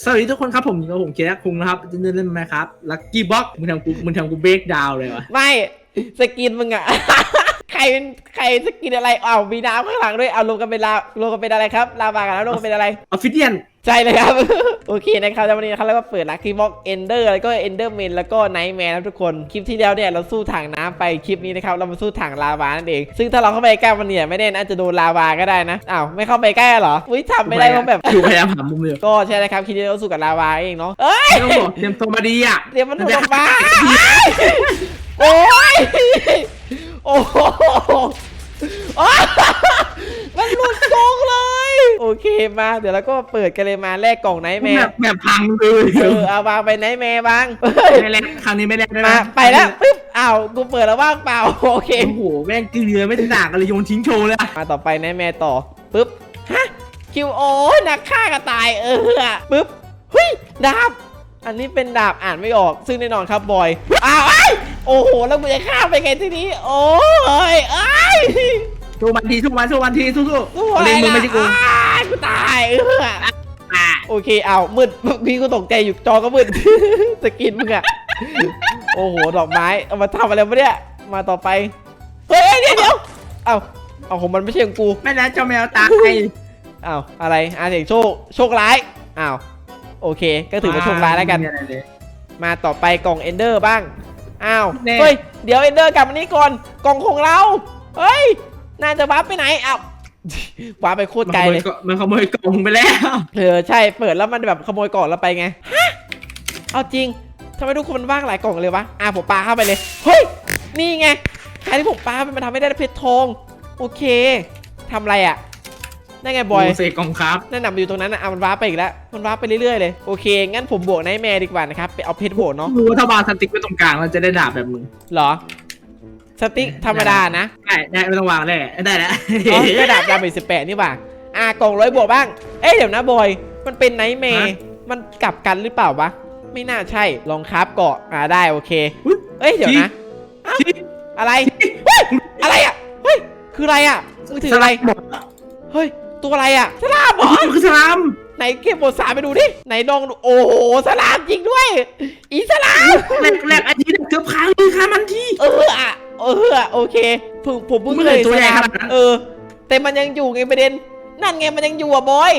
สวัสดีทุกคนครับผมกับผมเคียร์คุงนะครับจะเล่นไหมครับลักกี้บ็อกมึงทำกูมึงทำกูเบรกดาวเลยวะไม่สกินมึงอะ ใครเป็นใครสกินอะไรอ้าวมีน้ำข้างหลังด้วยเอาลงกันเป็นลาลงกันเป็นอะไรครับลาวากันแล้วลงกันเป็นอะไรออฟฟิเดียน ใช่เลยครับ โอเคนะครับแล้ววันนี้นะครับเราก็เปิดลัคกี้บ็อกเอนเดอร์แล้วก็เอนเดอร์เมนแล้วก็ไนท์แมนนะทุกคนคลิปที่แล้วเนี่ยเราสู้ถังน้ำไปคลิปนี้นะครับเรามาสู้ถังลาวานั่นเอง ซึ่งถ้าเราเข้าไปใกล้มันเนี่ยไม่แน่นะอาจจะโดนลาวาก็ได้นะอ้าวไม่เข้าไปใกล้เหรออุ้ยทำไม่ได้เพราะแบบอยู่พยายามหามุมเลยก็ใช่นะครับคลิปนี้เราสู้กับลาวาเองเนาะเอ้ยไม่ต้องบอกเตรียมตัวมาดีอะเดี๋ยวมันหลุดออกมาโอ้ยโอ้โหอ้าวมันหลุดทรงเลย โอเคมาเดี๋ยวเราก็เปิดกันเลยมาแลกกล่องไนท์แมแบร์บแบบพังเลยเออเอาวางไปไนท์แมร์บ้างเฮ้ยไม่แลกครั้งนี้ไม่แลกได้มาไปแล้วปึ๊บอ้าวกูเปิดแล้วว่างเปล่าโอเค โอ้โหแม่งเกลือไม่ได้ด่ากันเลยโยนทิ้งโชว์เลยอะมาต่อไปไนท์แมร์ต่อปึ๊บฮะคิวโอนักฆ่ากระต่ายเออปึ๊บเฮ้ยดาบ อันนี้เป็นดาบอ่านไม่ออกซึ่งแน่นอนครับบอยอ้าวไอ้ยโอ้โหแล้วกูจะฆ่ามไปไงทีนี้ โอ้ยไอ้ย สู้มันทีสู้มันสู้มันทีสู้สู้สู้เล่นมึงไม่ใช่กูอ้ายกูตายเอออะโอเคเอามืดพี่กูตกใจอยู่จอก็มืด สกินมึงอะโอ้โหดอกไม้เอามาทำอะไรวะเนี่ยมาต่อไปเฮ้ยเดี๋ยวเดี๋ยวเอาเอาของมันไม่ใช่ของกูแม่แล้วเจ้าแมวตายอ้าวอะไรอาเสียงโชคโชคร้ายอ้าวโอเค ก็ถือว่าโชคร้ายแล้วกัน ไม่มีอะไรเลยมาต่อไปกล่องเอนเดอร์บ้าง อ้าว แน่ เฮ้ย เดี๋ยวเอนเดอร์กลับมานี่ก่อน กล่องของเรา เฮ้ย น่าจะวับไปไหนอ้าววับไปโคตรไกลเลย มันขโมยกล่องไปแล้ว เออใช่เปิดแล้วมันแบบขโมยกล่องเราไปไงฮะเอาจริงทำไมทุกคนมันว่างหลายกล่องเลยวะอะผมปาเข้าไปเลยเฮ้ยนี่ไงใครที่ผมปาไปมันทำให้ได้เพชรทอง โอเคทำอะไรอะได้ไงบอยโเสกกล่องครับนั่นนำอยู่ตรงนั้นนะอะมันว้าร์ปไปอีกแล้ว มันว้าร์ปไปเรื่อยๆเลยโอเค งั้นผมบวกไนท์แมร์ดีกว่านะครับไปเอาเพชรบวกเนาะรู้ว่าถ้าวางสติ๊กไว้ตรงกลางเราจะได้ดาบแบบมึงเหรอ สติ๊กธรรมดานะได้ได้ไม่ต้องวางได้ได้แล้วอ๋อก็ดาบดาเมจสิบแปดนี่หว่าอะกล่องร้อยบวกบ้าง เอ้ยเดี๋ยวนะบอย มันเป็นไนท์แมร์มันกลับกันหรือเปล่าวะ ไม่น่าใช่ ลองคราฟเกาะอ่าได้โอเคอุ๊ยเอ้ยเดี๋ยวนะชี้อะไรเฮ้ยอะไรอะ เฮ้ย คืออะไรอะ มือถืออะไรหมดเฮ้ย ตัวอะไรอะ สลามเหรอมันคือสลาม ไหนเก็บบทสามไปดูดิ ไหนลองดู โอ้โห สลามจริงด้วย อีสลามแรกแรกอาทิตย์เกือบค้างเลยค่ะมันที่ เอออะ เอออะโอเคผมผมเพิ่งไม่เคเคยยตัวสใหญ่ลามขนาดนั้น เออ แต่มันยังอยู่ไงประเด็น นั่นไงมันยังอยู่อะบอย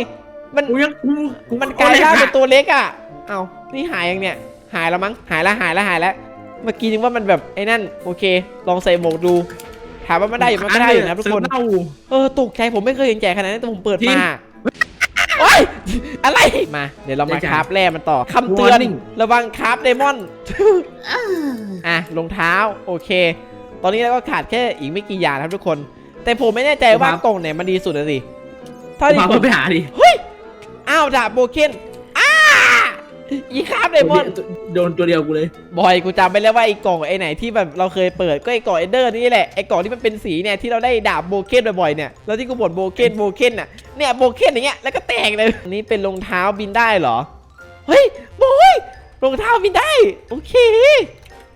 มันกูยังกูกูมันกลายร่างเป็นตัวเล็กอะ เอ้านี่หายยังเนี่ย หายแล้วมั้งหายแล้วหายแล้วหายแล้ว เมื่อกี้นึกว่ามันแบบไอ้นั่นโอเค ลองใส่หมวกดู ถามว่ามันได้อยู่มันก็ได้อยู่นะทุกคนเน่าเออตกใจผมไม่เคยเห็นแก่ขนาดนั้นแต่ผมเปิดจริมางโอ้ยอะไรมา เดี๋ยวเรามาได้จ้ะคราฟแร่มันต่อคำเตือน Warning ระวังคราฟไดมอนด์อะรองเท้าโอเค ตอนนี้เราก็ขาดแค่อีกไม่กี่อย่างนะครับทุกคน แต่ผมไม่แน่ใจว่าครับกล่องไหนมันดีสุดอะสิเท่าที่พาผเพื่อมไปหาดิเฮ้ยอ้าวดาบโบเคนอ้าอีคราฟไดมอนด์โดนตัวเดียวกูเลยบอยกูจำไปแล้วว่าไอ้กล่องไอ้ไหนที่แบบเราเคยเปิดก็ไอ้กล่องเอเดอร์นี่แหละไอ้กล่องที่มันเป็นสีเนี่ยที่เราได้ดาบโบเคนบ่อยๆเนี่ยแล้วที่กูบ่นโบเคนโบเคนน่ะเนี่ยโบเคนอย่างเงี้ยแล้วก็แตกเลยอันนี้เป็นรองเท้าบินได้เหรอเฮ้ยบอยรองเท้าบินได้โอเค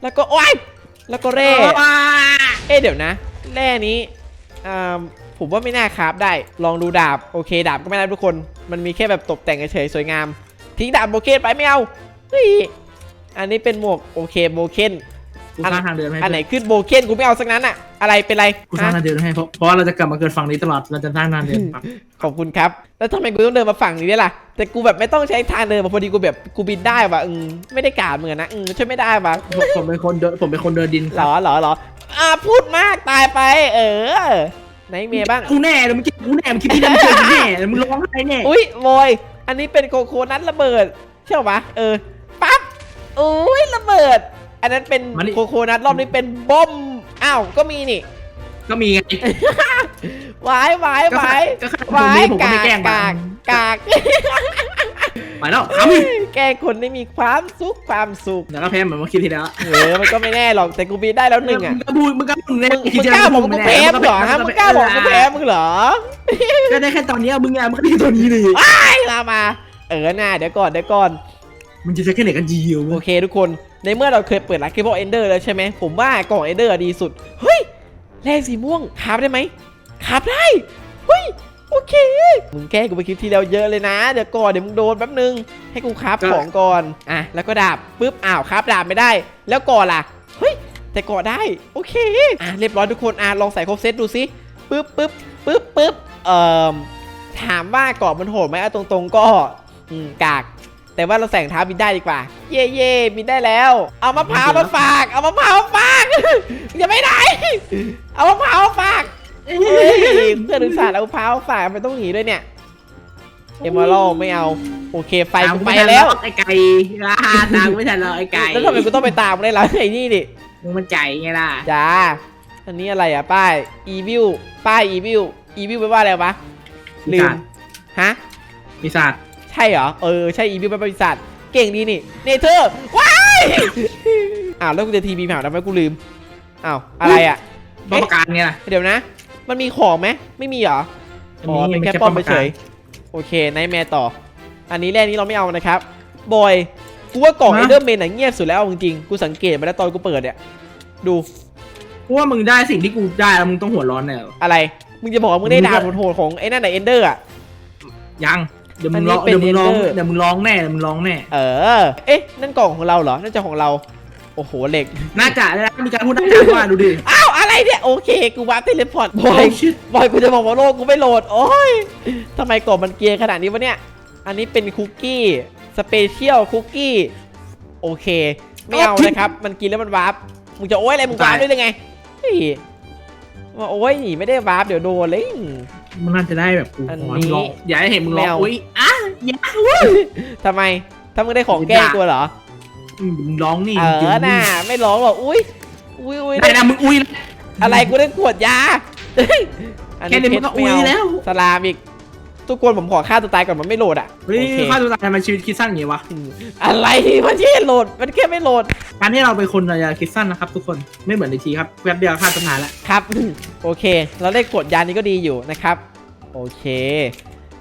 แล้วก็โอ้ย แล้วก็แร่เอ๊ะเดี๋ยวนะ แร่นี้อ่าผมว่าไม่น่าคราฟได้ ลองดูดาบ โอเค ดาบก็ไม่ได้ทุกคน มันมีแค่แบบตกแต่งเฉยๆสวยงาม ทิ้งดาบโบเคนไปไม่เอาเฮ้ยอันนี้เป็นหมวกโอเคโบเคน กูสร้างทางเดินให้อันไหนขึ้นโบเคนกูไม่เอาสักนั้นอะอะไรเป็นไรกูสร้างฮะทางเดินให้เพราะเพราะว่าเราจะกลับมาเกิดฝั่งนี้ตลอดเราจะสร้างทางเดินฝั่งขอบคุณครับ แล้วทำไมกูต้องเดินมาฝั่งนี้ด้วยล่ะ แต่กูแบบไม่ต้องใช้ทางเดินมาพอดีกูแบบกูบินได้ว่ะอืมไม่ได้กาดเหมือนนะอืมช่วยไม่ได้ว่ะผมผมเป็นคนเดินผมเป็นคนเดินดินหรอหรอหรออ่าพูดมากตายไป เออไหนเมียบ้างกูแน่เลยมึงคิดกูแน่มึงคิดที่นั่นเจอกูแน่มึงร้องไห้แน่อุ้ยโวยอันนี้เป็นโคโคนัทระเบิดใช่ปะเออปั๊บอุ้ยระเบิด อันนั้นเป็นโคโคนัทรอบนี้เป็นบอมอ้าวก็มีนี่ก็มีไงวายวายวายก็ขนาดผมวายนี้ผมก็กาไม่กแกล้งกากกากไปแล้วทำแกล้งคนได้มีความสุขความสุขแล้วก็แพ้เหมือนเมื่อคลิปที่แล้วเออมันก็ไม่แน่หรอกแต่กูบีได้แล้วหนึ่งอะมึงก็พูดมึงก็มึงมึงมึงกล้าบอกกูแพ้มึงเหรอฮะมึงกล้าบอกกูแพ้มึงเหรอ ก็ได้แค่ตอนนี้มึงไงมึงก็ได้ตัวนี้เลยไอ้มามา เออหน้าเดี๋ยวก่อนเดี๋ยวก่อน มึงจะใช้แค่ไหนกันจีวโอเคทุกคน ในเมื่อเราเคยเปิดลักกี้บอลเอนเดอร์แล้วใช่ไหมผมว่ากล่องเอนเดอร์ดีสุด เฮ้ยแร่สีม่วงคาบได้ไหมคาบได้ เฮ้ย โอเค มึงแก้กูไปคลิปที่แล้วเยอะเลยนะ เดี๋ยวก่อนเดี๋ยวมึงโดนแป๊บนึง ให้กูคาฟของก่อน อะ แล้วก็ดาบปุ๊บ อ้าวคาฟดาบไม่ได้ แล้วก่อนล่ะ เฮ้ย แต่ก่อได้ โอเค อะ เรียบร้อยทุกคน อะ ลองใส่ครบเซตดูสิปุ๊บปุ๊บปุ๊บปุ๊บเอ่อ ถามว่ากาะมันโหดไหมเอาตรงๆ ก็ อืม กาก แต่ว่าเราแสงเท้าบินได้ดีกว่า เย่เย่บินได้แล้ว เอามะพร้าวมาฝาก เอามะพร้าวมาฝากอย่าไม่ได้ เอามะพร้าวมาฝากเฮ้ยเพื่อนอุตส่าห์เอามะพร้าวมาฝากมันต้องหนีด้วยเนี่ย เอมเมอรัลไม่เอา โอเคไฟตามกูกูไปไม่ทันแล้ว หรอกไอ้ไก่อ่าตามกูไม่ทันหรอกไอ้ไก่แล้วทำไมกูต้องไปตามมันได้ล่ะไอ้นี่ดิ มึงมันใจไงล่ะจ้า อันนี้อะไรอะป้าย evil ป้าย evil evil แปลว่าอะไรวะ ลืม ฮะ ปีศาจใช่เหรอ เออ ใช่ evil เป็นบริษัท เก่งดีนี่ เนเธอร์ ว้ายอ้าวแล้วกูจะทีบีแมวทำไมกูลืม อ้าวอะไรอะป้อมปราการไงล่ะเดี๋ยวนะ มันมีของไหมไม่มีเหรอ อ๋อเป็นแค่ป้อมไปเฉยโอเคไนท์แมร์ต่อ อันนี้แรกนี้เราไม่เอานะครับบอยกูว่ากล่องเอเดอร์เมนน่ะเงียบสุดแล้วเอาจริงๆกูสังเกตมาแล้วตอนกูเปิดเนี่ยดูกูว่ามึงได้สิ่งที่กูได้แล้วมึงต้องหัวร้อนแน่อะไร มึงจะบอกว่ามึงได้มึงก็ดาบโหดๆของไอ้นั่นไหนะเอนเดอร์อะยัง เดี๋ยวมึงอันนี้ร้องเป็นเดี๋ยวมึงร้อง Ender เดี๋ยวมึงร้องแน่เดี๋ยวมึงร้องแน่เออ เอ๊ะ นั่นกล่องของเราเหรอ น่าจะของเรา โอ้โห เหล็ก น่าจะแล้วมีการพูดน่าจะว่าดูดิอ้าว อะไรเนี่ย โอเค กูวาร์ปเทเลพอร์ตบอโอ้ยชิตบอยกูจะบอกว่าโลกกูไม่โหลด โอ้ยทำไมกล่องมันเกียร์ขนาดนี้วะเนี่ย อันนี้เป็นคุกกี้ สเปเชียลคุกกี้ โอเค ไม่เอานะครับ มันกินแล้วมันวาร์ปมึงจะโอ้ยอะไร มึงวาร์ปด้วยหรือไงเฮ้ย ว่าโอ้ยหนีไม่ได้วาร์ปเดี๋ยวโดนเลย มันน่าจะได้แบบกูอันขอนี้มึงร้องอย่าให้เห็นมึงร้องแมวอุ้ยอะอย่าทำไมถ้ามึงได้ของแกล้งกูเหรอ อืมมึงร้องนี่เอจริงอๆน่ะไม่ร้องหรอกอุ้ยอุ้ยอุ้ยได้นะมึงอุ้ยแล้วอะไรกูได้ขวดยาเฮ้ยอันแค่นี้นี้เพมึชงรก็ไม่อุ้ยเอาแล้ว สลามอีก ทุกคนผมขอฆ่าตัวตายก่อนมันไม่โหลดอะเฮ้ยโอเคข้าตัวตายทำไมชีวิตคิดสั้นอย่างงี้วะอืมอะไรมันแค่โหลด มันแค่ไม่โหลด การที่เราเป็นคนเราอย่าคิดสั้นนะครับทุกคนไม่เหมือนในทีครับแป๊บเดียวฆ่าตัวตายแล้วครับ โอเค เราได้กดยานนี้ก็ดีอยู่นะครับ โอเค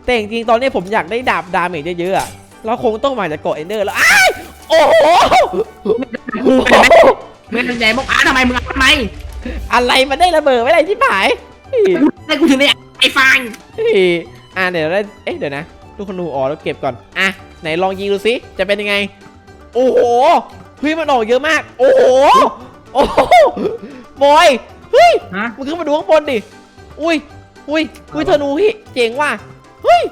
แต่จริงๆตอนนี้ผมอยากได้ดาบดาเมจเยอะๆอะเราคงต้องมาจากเกาะเอนเดอร์แล้วอ้ายโอ้โหไม่ตั้งใจบอกอะทำไมมึงอะทำไมอะไรมันได้ระเบิดไม่ได้ที่ผายเฮ้ยกูได้กูถึงได้ไอ้ฟังเฮ้ย อะเดี๋ยวได้เอ๊ะเดี๋ยวนะทุกคนดูอ๋อแล้วเก็บก่อนอะไหนลองยิงดูสิจะเป็นยังไง โอ้โหเฮ้ยมันออกเยอะมาก โอ้โหโอ้โหบอยเฮ้ยฮะ มึงขึ้นมาดูข้างบนดิอุ้ยอุ้ยอุ้ยธนูพี่เจ๋งว่ะเฮ้ย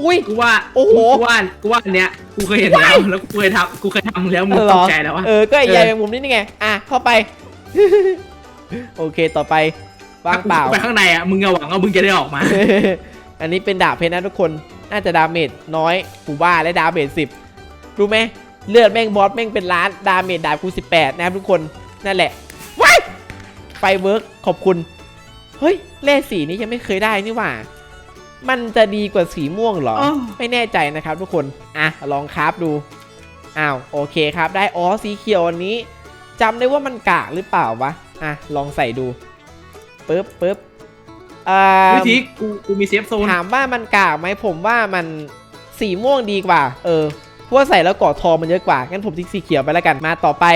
อุ้ย กูว่าโอ้โห กูว่ากูว่าอันเนี้ยกูเคยเห็นแล้วแล้วกูเคยทำกูเคยทำแล้วมึงเหรตอกใจแล้ววะ เออก็ไอ้เออใยแมงมุมนี่นี่ไงอะเข้าไป โอเคต่อไปว่างเปล่ากูไปข้างในอะ มึงอย่าหวังว่ามึงจะได้ออกมา อันนี้เป็นดาบเพชรนะทุกคน น่าจะดาเมจน้อยกูว่าและดาเมจสิบรู้ไหมเลือดแม่งบอสแม่งเป็นล้านดาเมจดาบกูสิบแปดนะครับทุกคนนั่นแหละว้ายไฟเวิร์กขอบคุณเฮ้ยแร่สีนี้ยังไม่เคยได้นี่หว่า มันจะดีกว่าสีม่วงเหรออ้าวไม่แน่ใจนะครับทุกคน อะ ลองคราฟดู อ้าว โอเคครับ ได้ อ๋อ สีเขียวอันนี้ จำได้ว่ามันกากหรือเปล่าวะ อะ ลองใส่ดูปึ๊บปึ๊บ อ่าวิธีกูกูมีเซฟโซน ถามว่ามันกากไหมผมว่ามันสีม่วงดีกว่า เออเพราะว่าใส่แล้วกอดทองมันเยอะกว่า งั้นผมทิ้งสีเขียวไปแล้วกันมาต่อไป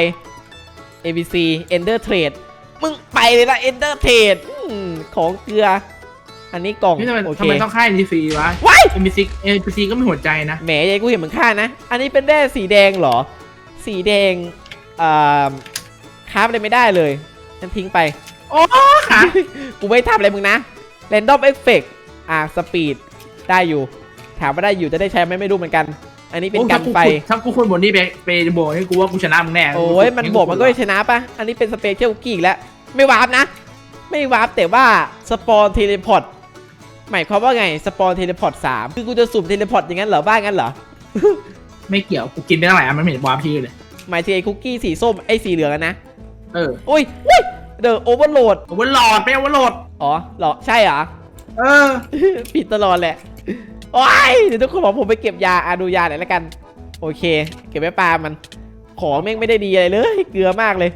ABC Ender Trade มึงไปเลยละ Ender Trade อืมของเกลือ อันนี้กล่องนี่ทำไมโอทำเคไมต้องค่ายนีซีวะ ว้ายเอ็มบีซีเอ็มบีซีก็มีหัวใจนะ แหมยายกูเห็นเหมือนข้านะ อันนี้เป็นแร่สีแดงเหรอ สีแดงอ่าคราฟอะไรไม่ได้เลยฉันทิ้งไป โอ้ค่ะกูไม่ทำอะไรมึงนะ Random Effect อ่าสปีดได้อยู่ ถามว่าได้อยู่จะได้ใช้ไหมไม่รู้เหมือนกัน อันนี้เป็นกันไฟถ้ากูคนบนนี่ไปไปโบนี่กูว่ากูชนะมึงแน่โอ้ยมันบอกมันก็จะชนะปะอันนี้เป็นสเปเชียลกี้อีกแล้ว ไม่วาร์ปนะ ไม่วาร์ปแต่ว่าสปอนเทเลพอร์ตหมายความว่าไงสปอนเทเลพอร์ตสามคือกูจะสุ่มเทเลพอร์ตอย่างนั้นเหรอบ้างั้นเหรอไม่เกี่ยวกูกินไปตั้งหลายอันมันไม่เห็นวาร์ปชื่อเลยหมายถึงไอ้คุกกี้สีส้มไอ้สีเหลืองอะนะเอออุ้ยอุ้ยเดอะโอเวอร์โหลดโอเวอร์โหลดไม่โอเวอร์โหลด อ๋อเหรอใช่เหรอ เออ ผิดตลอดแหละ โอ้ยเดี๋ยวทุกคนบอกผมไปเก็บยาอะดูยาหน่อยละกัน โอเค เก็บไว้ปามัน ของแม่งไม่ได้ดีอะไรเลย เกลือมากเลย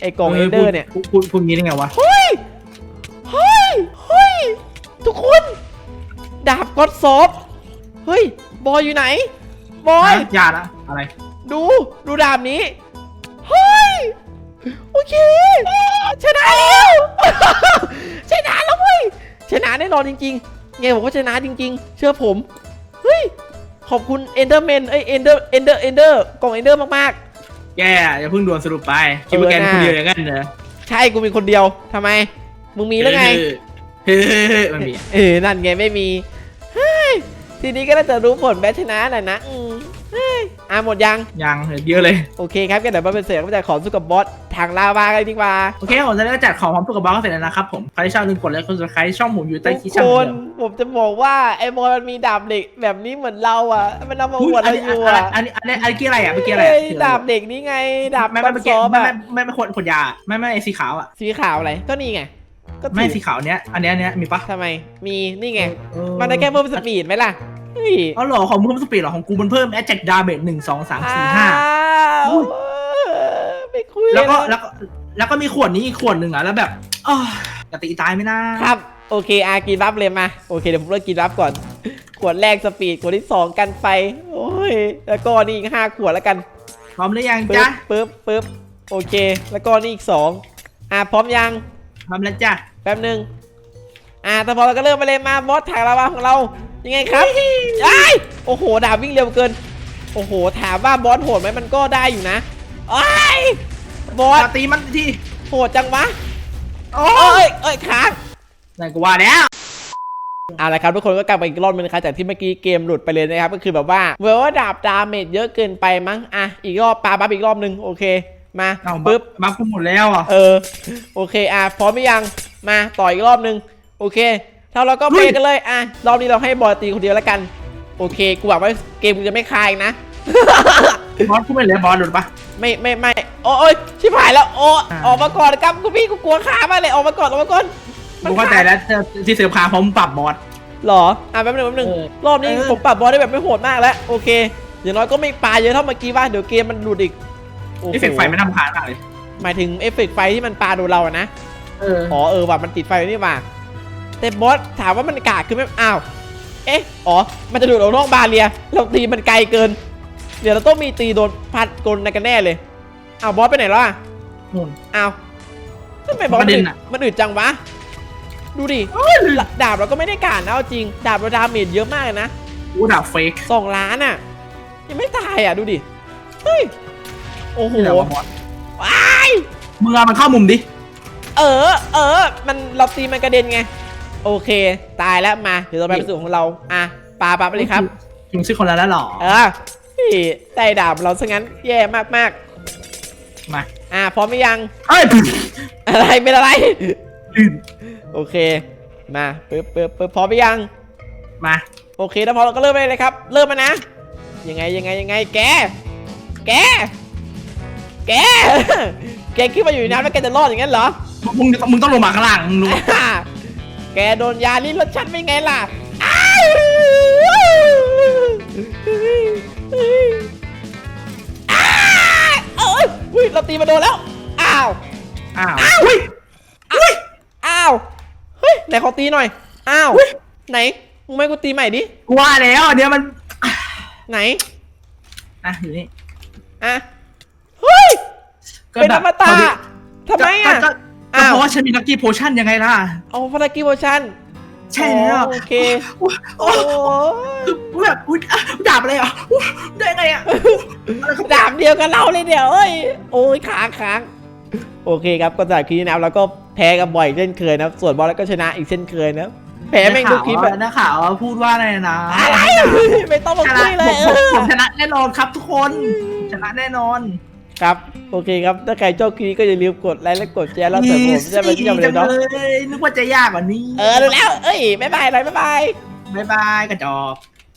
ไอ้กล่องเอเดอร์เนี่ยกูกูกูงี้ได้ไงวะ เฮ้ย เฮ้ย เฮ้ย ทุกคน ดาบก็อดซอฟเฮ้ย บอยอยู่ไหน บอยยาละอะไร ดู ดูดาบนี้ เฮ้ย โอเคชนะแล้วชนะแล้วเว้ยชนะแน่นอนจริงๆไงผมก็ชนะจริง ๆ เชื่อผมเฮ้ยขอบคุณเอนเดอร์แมนเอ้ยเอนเดอร์เอนเดอร์เอนเดอร์กล่องเอนเดอร์มากแกอย่าเพิ่งด่วนสรุปไปคิดว่าแกเป็นคนเดียวอย่างนั้นเหรอๆ ใช่กูมีคนเดียวทำไม มึงมีแล้วไง เฮ้ยเฮ้ยเฮ้ยมันมี เออ นั่นไงไม่มีเฮ้ย ทีนี้ก็น่าจะรู้ผลแพ้ชนะหน่อยนะอืมเฮ้ยอะหมดยัง ยังเยอะเลย โอเคครับก็เดี๋ยวมาเป็นเสียงมาจากของสู้กับบอสทางลาวากันดีกว่า โอเคผมจะได้จัดของพร้อมตัวกับบล็อกเสร็จแล้วนะครับผม ใครที่ชอบลืมกดไลค์กดซับสไครต์ช่องผมอยู่ใต้ทุคลิปกช่องคผมนผมจะบอกว่าไอ้บอลมันมีดาบเหล็กแบบนี้เหมือนเราอะ มันเอามาอวดอันเรานี้อยู่อันอะนี้อันนี้อันนี้เมื่อกี้อะไรอะเมื่อกี้อะไรเฮ้อะยดาบเหล็กนี่ไง ดาบไม่บัไม่นเมื่อซกี้อฟไม่อะไม่ไม่ไม่ขวดขวดยาไม่ไม่ไอ้สีขาวอะ สีขาวอะไรก็นี่ไง ก็ไม่ถือสีขาวเนี้ยอันเนี้ยอันเนี้ยมีปะทำไม มีนี่ไงเออมันได้แค่เพิ่มสปีดไหมล่ะ เฮ้ยอ๋อเหรอของมึงเพิ่มสปีดเหรอของกูมันเพิ่มแอ t แ a c k ดาเมจหนึ่งสองสามสี่ห้า อ้าวอุ้ยไม่คุยแล้วก็เยแล้วก็แล้วก็มีขวดนี้อีกขวดหนึ่งอะแล้วแบบอ้าวจะตีตายไหมนะครับ โอเคอากินรับเลยมา โอเคเดี๋ยวผมเลิกกินรับก่อน ขวดแรกสปีด ขวดที่สองกันไฟ โอ้ย แล้วก็นี่อีกห้าขวดแล้วกัน พร้อมหรือยังปึ๊จ๊ะบปึ๊บปึ๊บโอเค แล้วก็นี่อีกสองอะพร้อมยัง พร้อมแล้วจ้ะแป๊บหนึ่งอะแต่พอเราก็เริ่มไปเลยมาบอสถ่ายลาวาของเรา ยังไงครับไอ้ายโอ้โหดาบวิ่งเร็วเกิน โอ้โห ถามว่าบอสโหดไหมมันก็ได้อยู่นะไอ้ายบอสตีมันทีโหดจังวะโอ้เอ้ยเอ้ยค้างนั่นก็ว่าแล้วเอาละครับทุกคนก็กลับมาอีกรอบนึงนะครับจากที่เมื่อกี้เกมหลุดไปเลยนะครับก็คือแบบว่าเวลว่าดาบดาเมจเยอะเกินไปมั้งอะอีกรอบปาบัฟอีกรอบนึงโอเคมาเอาปึ๊บบัฟกูหมดแล้วอะเออโอเคอะพร้อมหรือยังมาต่ออีกรอบนึงโอเค ถ้าเราก็ลุเปยกันเลยอะรอบนี้เราให้บอยตีคนเดียวแล้วกัน โอเคกูหวังว่าเกมกูจะไม่คายนะบอสกูไม่เหลือบอสหลุดปะไม่ไม่ไม่โอ้ยชิบหายแล้วโอ้อ่าออกมาก่อนนะครับกูพี่กูกลัวขามากเลยออกมาก่อนออกมาก่อนกูเข้าใจแล้วที่เสือพาผมปรับบอสหรออะแป๊บนึงแป๊บนึงเออรอบนี้เออผมปรับบอลได้แบบไม่โหดมากแล้วโอเคอย่างน้อยก็ไม่ปลาเยอะเท่าเมื่อกี้ว่าเดี๋ยวเกมมันหลุดอีกโอ้โหนี่เฟกไฟไม่ทำผ่านมากเลยหมายถึงเอฟเฟกต์ไฟที่มันปาโดนเราอะนะเอออ๋อเออว่ะมันติดไฟนี่ว่ะ แต่บอสถามว่ามันกากคือไม่อ้าว เอ๊ะ อ๋อ มันจะดูดออกนอกบาเรีย เราตีมันไกลเกิน เดี๋ยวเราต้องมีตีโดนพัดกลในกันแน่เลย อ้าวบอสไปไหนแล้วอะนู่นอ้าวทำไมบอสประเด็นมันอะมันอึดจังวะ ดูดิ ดาบเราก็ไม่ได้การนะเอาจริง ดาบเราดาเมจเยอะมากเลยนะกูด่าเฟกสองล้านอะ ยังไม่ตายอะดูดิ เฮ้ย โอ้โหนี่แหละว่าบอสว้ายมึงเอามันเข้ามุมดิ เออ เออ มันเราตีมันกระเด็นไง โอเค ตายแล้วมาเดี๋ยวเราไปเป็นสูตรของเรา อะปาปาไปเลยครับถึงชื่อคนแล้วแล้วหรอเออพี่ได้ดาบเราซะงั้นแย่มากมากมาๆอะพร้อมหรือยังเอ้ยอะไรเป็นอะไรลื่นโอเค มาปึ๊บปึ๊บปึ๊บพร้อมหรือยังมาโอเคถ้าพร้อมเราก็เริ่มไปเลยครับ เริ่มมานะยังไงยังไงยังไง แก แก แก แกคิดว่าอยู่ในน้ำแล้วแกจะรอดอย่างนั้นเหรอมึงมึงต้องลงมาข้างล่างมึงลงอ่า แกโดนยาลิ้นรสชัดไม่ไงล่ะอ้าวอ้าวเอ้ยอุ้ยเราตีมาโดนแล้ว อ้าว อ้าวอุ้ยอ้าว เฮ้ย ไหนขอตีหน่อย อ้าว ไหน มึงไม่ให้กูตีใหม่ดิ กูว่าแล้วเนี้ยวมัน ไหน อะอยู่นี่อะ เฮ้ย เป็นแบอมตะทำไมอะ ก็ก็ ก็อ้าวเพราะว่าฉันมีลักกี้โพชั่นยังไงล่ะ เอาพารากิโวชั่นใช่แล้วโอเค โอ้โหโอ้กูแบบอุ๊ยอะดาบอะไรอะอุ๊ยได้ไงอะอะไรครับดาบเดียวกับเราเลยเดี๋ยวเอ้ย โอ้ยค้างค้างโอเคครับก็จากคลิปนี้นะครับแล้วก็แพ้กันบ่อยเช่นเคยนะครับ ส่วนบอลแล้วก็ชนะอีกเช่นเคยนะครับแพ้แม่งทุกคลิปอะ นักข่าวอะพูดว่าอะไรนะอะไร ไม่ต้องมาชนะคุยเลยผมเอผมอผมชนะแน่นอนครับทุกคน ชนะแน่นอน ครับ โอเคครับ ถ้าใครชอบคลิปนี้ก็อย่าลืมกดไลค์และกดแชร์แล้วเสริมผมจะมาเที่ยวเลยเนาะจังเลยนึกว่าจะยากกว่านี้ เออรู้แล้ว เอ้ยบ๊ายบายเลยบ๊ายบาย บ๊ายบายกระจอก